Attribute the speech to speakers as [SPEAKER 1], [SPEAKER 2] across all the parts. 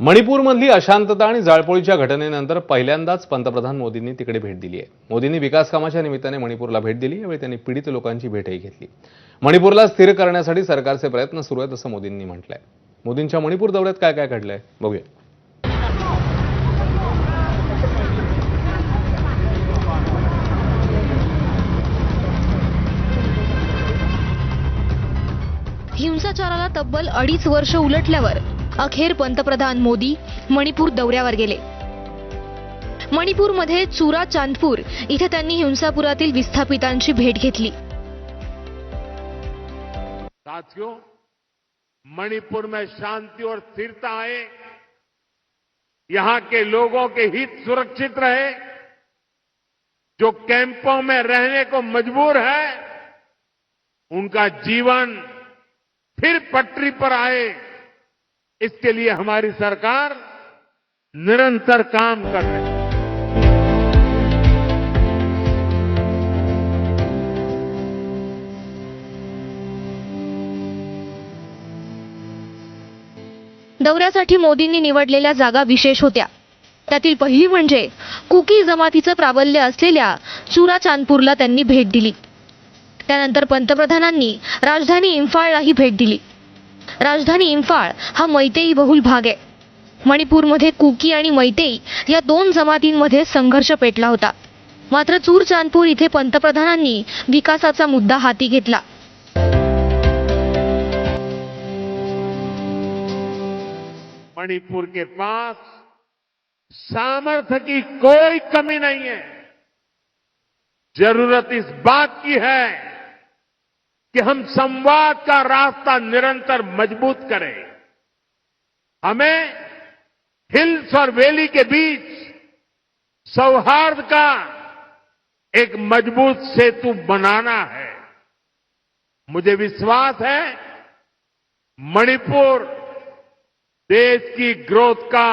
[SPEAKER 1] मणिपूरमधली अशांतता आणि जाळपोळीच्या घटनेनंतर पहिल्यांदाच पंतप्रधान मोदींनी तिकडे भेट दिली आहे. मोदींनी विकास कामाच्या निमित्ताने मणिपूरला भेट दिली यावेळी त्यांनी पीडित लोकांची भेटही घेतली. मणिपूरला स्थिर करण्यासाठी सरकारचे प्रयत्न सुरू आहेत असं मोदींनी म्हटलंय. मोदींच्या मणिपूर दौऱ्यात काय काय घडलंय? बघूया.
[SPEAKER 2] हिंसाचाराला तब्बल अडीच वर्ष उलटल्यावर अखेर पंतप्रधान मोदी मणिपूर दौऱ्यावर गेले. मणिपूरमध्ये चुरा चांदपूर इथे त्यांनी हिंसापुरातील विस्थापितांची भेट घेतली.
[SPEAKER 3] साथियों, मणिपुर में शांति और स्थिरता आए। यहाँ के लोगों के हित सुरक्षित रहे। जो कैंपों में रहने को मजबूर है, उनका जीवन फिर पटरी पर आए। इसके लिए हमारी सरकार निरंतर काम कर रही है।
[SPEAKER 2] दौऱ्यासाठी मोदींनी निवडलेल्या जागा विशेष होत्या. त्यातील पहिली म्हणजे कुकी जमातीचं प्राबल्य असलेल्या चुरा चांदपूरला त्यांनी भेट दिली. त्यानंतर पंतप्रधानांनी राजधानी इम्फाळलाही भेट दिली. राजधानी इम्फाळ हा मैतेई बहुल भाग आहे. मणिपूरमध्ये कुकी आणि मैतेई या दोन जमातींमध्ये संघर्ष पेटला होता. मात्र चूर चांदपूर इथे पंतप्रधानांनी विकासाचा मुद्दा हाती घेतला.
[SPEAKER 3] मणिपुर के पास सामर्थ्य की कोई कमी नहीं है। जरूरत इस बात की है कि हम संवाद का रास्ता निरंतर मजबूत करें। हमें हिल्स और वैली के बीच सौहार्द का एक मजबूत सेतु बनाना है। मुझे विश्वास है मणिपुर देश की ग्रोथ का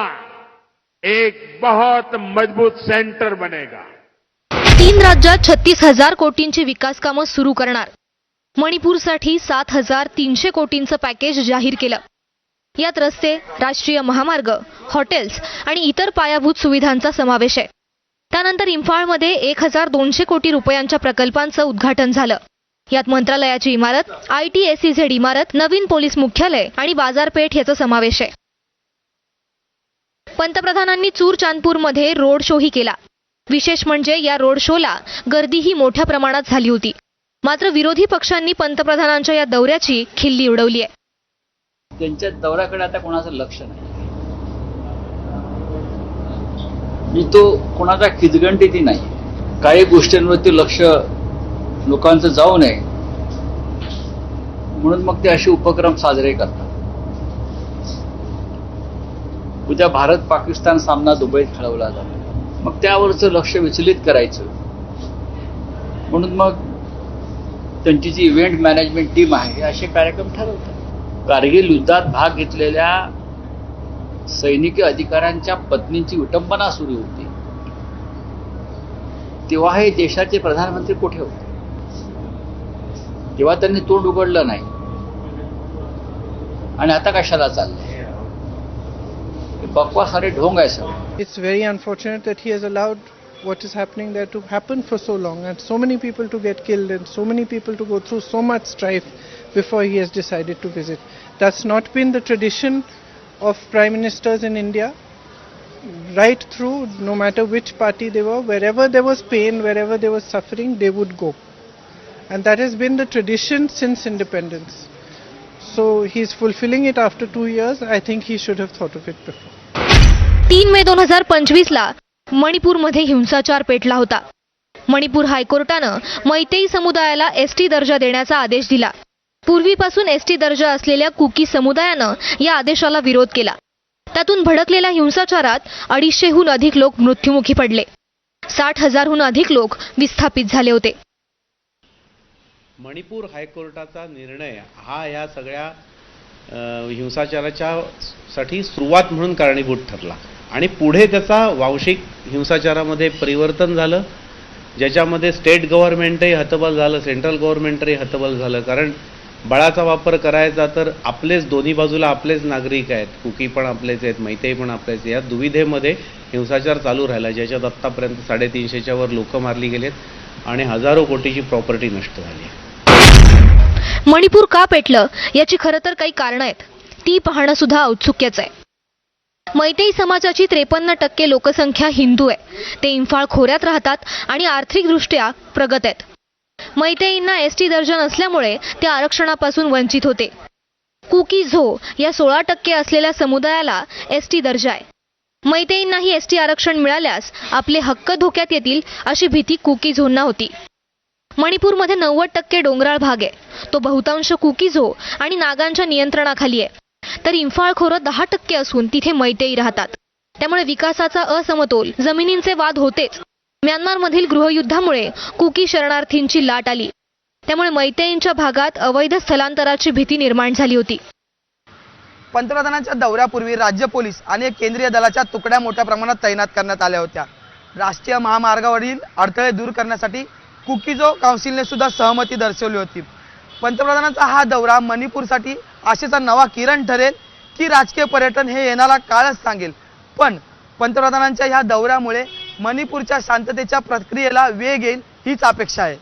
[SPEAKER 3] एक बहुत मजबूत सेंटर बनेगा।
[SPEAKER 2] तीन राज्यात छत्तीस हजार कोटींची विकास कामं सुरू करणार. मणिपूरसाठी सात हजार तीनशे कोटींचं पॅकेज जाहीर केलं. यात रस्ते राष्ट्रीय महामार्ग हॉटेल्स आणि इतर पायाभूत सुविधांचा समावेश आहे. त्यानंतर इम्फाळमध्ये एक हजार दोनशे कोटी रुपयांच्या प्रकल्पांचं उद्घाटन झालं. यात मंत्रालयाची इमारत आय टी एस झेड इमारत नवीन पोलीस मुख्यालय आणि बाजारपेठ याचा समावेश आहे. पंतप्रधानांनी चूर चांदपूरमध्ये रोड शोही केला. विशेष म्हणजे या रोड शोला गर्दीही मोठ्या प्रमाणात झाली होती. मात्र विरोधी पक्षांनी पंतप्रधानांच्या या दौऱ्याची खिल्ली उडवली आहे.
[SPEAKER 4] त्यांच्या दौऱ्याकडे आता कोणाचं लक्ष नाही? मी तो कोणाचा खिचगंटीती नाही. काही गोष्टींवरती लक्ष लोकांचं जाऊ नये. म्हणून मग ते असे उपक्रम साजरे करतात. उद्या भारत पाकिस्तान सामना दुबईत खेळवला जातो. मग त्यावरचं लक्ष विचलित करायचं. म्हणून मग त्यांची जी इव्हेंट मॅनेजमेंट टीम आहे असे कार्यक्रम ठरवतात. कारगिल युद्धात भाग घेतलेल्या सैनिकी अधिकाऱ्यांच्या पत्नींची विटंबना सुरू होती. तेव्हा हे देशाचे प्रधानमंत्री कुठे होते? तेव्हा त्यांनी तोंड उघडलं नाही. आणि आता कशाला चाललंय बकवास आणि ढोंग आहे sir
[SPEAKER 5] it's very unfortunate that he has allowed what is happening there to happen for so long and so many people to get killed and so many people to go through so much strife before he has decided to visit. That's not been the tradition of prime ministers in India. Right through, no matter which party they were, wherever there was pain, wherever there was suffering, they would go. And that has been the tradition since independence. So he's fulfilling it after two years. I think he should have thought of it before.
[SPEAKER 2] तीन मे दोन हजार पंचवीसला मणिपूरमध्ये हिंसाचार पेटला होता. मणिपूर हायकोर्टानं मैतेई समुदायाला ST दर्जा देण्याचा आदेश दिला. पूर्वीपासून एसटी दर्जा असलेल्या कुकी समुदायानं या आदेशाला विरोध केला. त्यातून भडकलेल्या हिंसाचारात अडीचशेहून अधिक लोक मृत्युमुखी पडले. साठ हजारहून अधिक लोक विस्थापित झाले होते.
[SPEAKER 6] मणिपूर हायकोर्टाचा निर्णय हा या सगळ्या हिंसाचाराच्या साठी सुरुवात म्हणून कारणीभूत ठरला. आणि पुढे त्याचा वांशिक हिंसाचारामध्ये परिवर्तन झालं ज्याच्यामध्ये स्टेट गव्हर्नमेंटही हतबल झालं सेंट्रल गव्हर्नमेंटही हतबल झालं. कारण बळाचा वापर करायचा तर आपलेच दोन्ही बाजूला आपलेच नागरिक आहेत. कुकी पण आपलेच आहेत मैतेई पण आपलेच या दुविधेमध्ये हिंसाचार चालू राहिला ज्याच्यात आत्तापर्यंत साडेतीनशेच्या वर लोक मारली गेलेत आणि हजारो कोटीची प्रॉपर्टी नष्ट झाली आहे.
[SPEAKER 2] मणिपूर का पेटलं? याची खरं तर काही कारणं आहेत. ती पाहणं सुद्धा औत्सुक्याचं आहे. मैतेई समाजाची त्रेपन्न टक्के लोकसंख्या हिंदू आहे. ते इम्फाळ खोऱ्यात राहतात आणि आर्थिकदृष्ट्या प्रगत आहेत. मैतेईंना एस टी दर्जा नसल्यामुळे ते आरक्षणापासून वंचित होते. कुकी झो या सोळा टक्के असलेल्या समुदायाला एस टी दर्जा आहे. मैतेईंनाही एस टी आरक्षण मिळाल्यास आपले हक्क धोक्यात येतील अशी भीती कुकी झोंना होती. मणिपूरमध्ये नव्वद टक्के डोंगराळ भाग आहे. तो बहुतांश कुकीझो आणि नागांच्या नियंत्रणाखाली आहे. तर इम्फाळ खोरं दहा टक्के असून तिथे मैतेई राहतात. त्यामुळे विकासाचा असमतोल जमिनींचे वाद होतेच. म्यानमारमधील गृहयुद्धामुळे कुकी शरणार्थींची लाट आली. त्यामुळे मैतेईंच्या भागात अवैध स्थलांतराची भीती निर्माण झाली होती.
[SPEAKER 7] पंतप्रधानांच्या दौऱ्यापूर्वी राज्य पोलीस आणि केंद्रीय दलाच्या तुकड्या मोठ्या प्रमाणात तैनात करण्यात आल्या होत्या. राष्ट्रीय महामार्गावरील अडथळे दूर करण्यासाठी कुकीजो काउन्सिलने सुद्धा सहमती दर्शवली होती. पंतप्रधानांचा हा दौरा मणिपूरसाठी आशेचा नवा किरण ठरेल की राजकीय पर्यटन हे येणारा काळच सांगेल. पण पंतप्रधानांच्या ह्या दौऱ्यामुळे मणिपूरच्या शांततेच्या प्रक्रियेला वेग येईल हीच अपेक्षा आहे.